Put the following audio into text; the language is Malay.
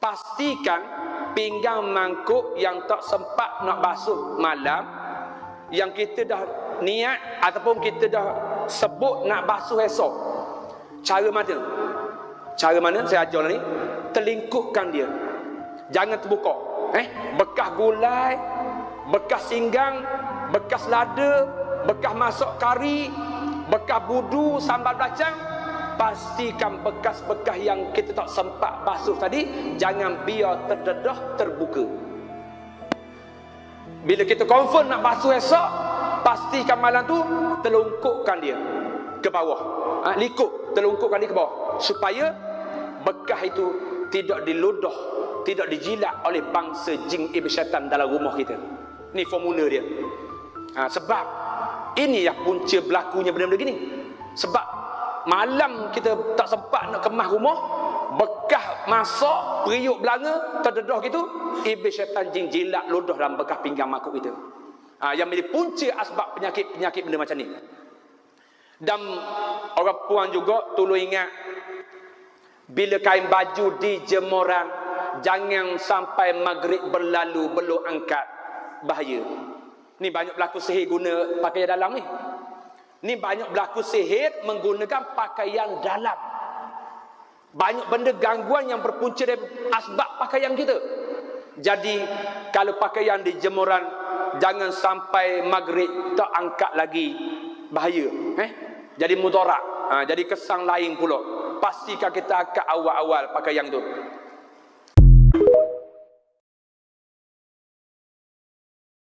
pastikan pinggang mangkuk yang tak sempat nak basuh malam yang kita dah niat ataupun kita dah sebut nak basuh esok. Cara mana? Cara mana? Saya ajar ni. Terlingkupkan dia. Jangan terbuka. Eh? Bekas gulai bekas singgang bekas lada bekas masak kari bekas budu sambal belacan pastikan bekas-bekas yang kita tak sempat basuh tadi jangan biar terdedah terbuka. Bila kita confirm nak basuh esok pastikan malam tu telungkupkan dia ke bawah. Ha, likuk telungkupkan dia ke bawah. Supaya bekas itu tidak diludah tidak dijilat oleh bangsa jin iblis syaitan dalam rumah kita. Ni formula dia. Ha, sebab ini yang punca berlakunya benda-benda gini. Sebab malam kita tak sempat nak kemas rumah bekas masak periuk belanga terdedah gitu iblis syaitan jin jilat ludah dalam bekas pinggang makuk kita ha, yang menjadi punca asbab penyakit-penyakit benda macam ni. Dan orang puan juga tolong ingat bila kain baju di jemuran jangan sampai maghrib berlalu belum angkat. Bahaya. Ni banyak berlaku sihir guna pakaian dalam ni Ni banyak berlaku sihir menggunakan pakaian dalam. Banyak benda gangguan yang berpunca dari asbab pakaian kita. Jadi kalau pakaian di jemuran jangan sampai maghrib tak angkat lagi bahaya. Eh? Jadi mudarat. Ha, jadi kesang lain pula. Pastikan kita angkat awal-awal pakaian tu.